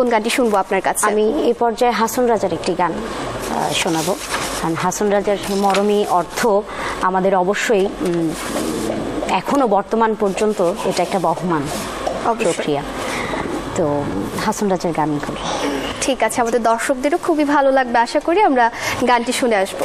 কোন গানটি শুনব আপনার কাছে? আমি এ পর্যায়ে হাসন রাজার একটি গান শোনাবো। কারণ হাসন রাজার মরমী অর্থ আমাদের অবশ্যই উম, এখনও বর্তমান পর্যন্ত এটা একটা বহমান। প্রক্রিয়া। তো হাসন রাজার গান করি ঠিক আছে আমাদের দর্শকদেরও খুবই ভালো লাগবে আশা করি আমরা গানটি শুনে আসব।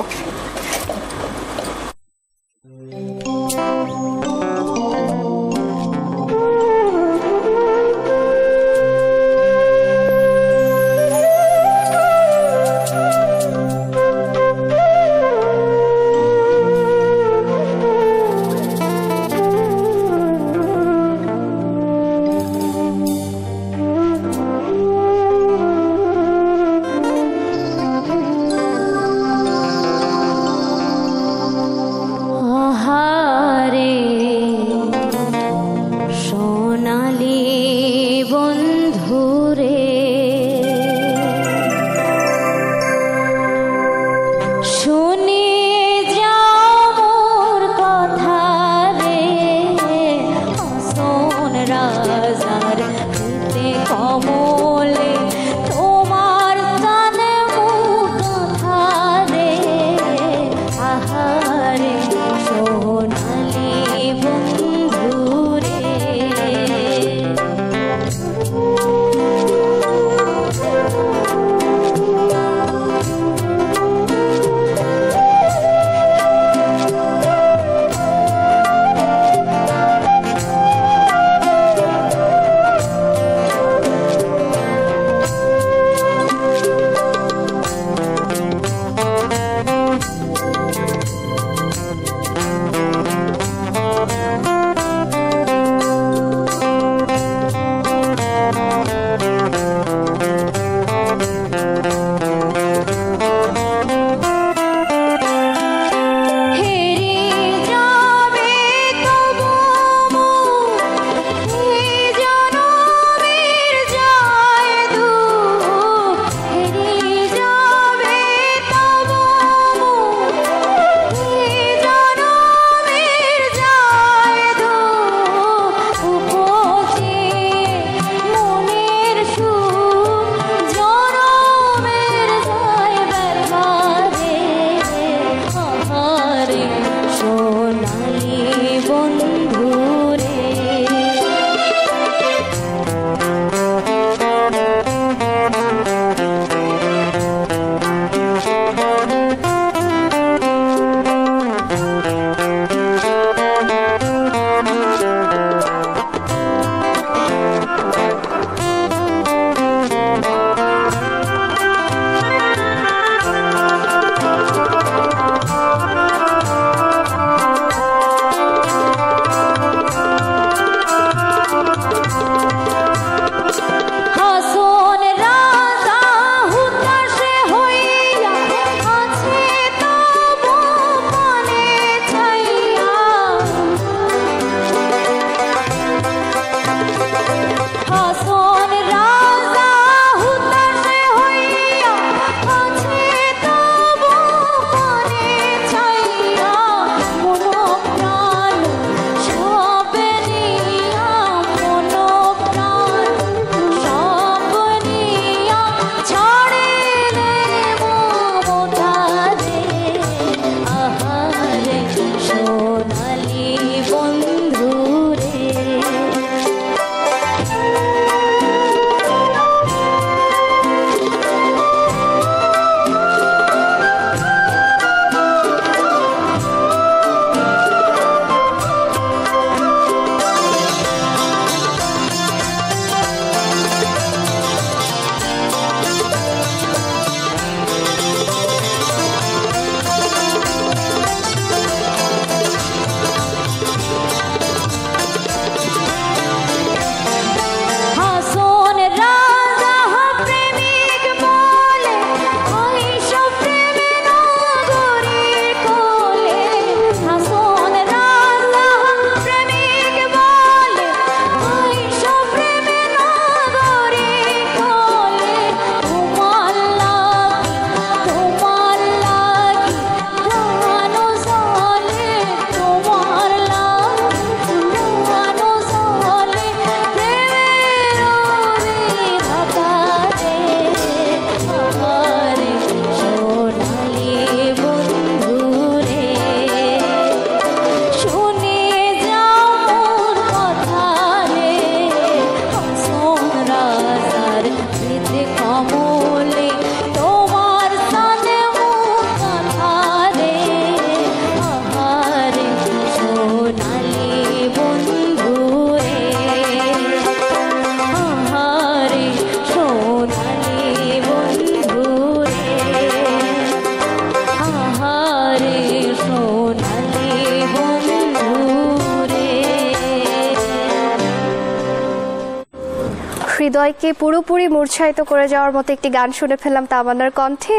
হৃদয়কে পুরোপুরি মূর্ছায়িত করে যাওয়ার মতো একটি গান শুনে ফেললাম তামান্নার কণ্ঠে।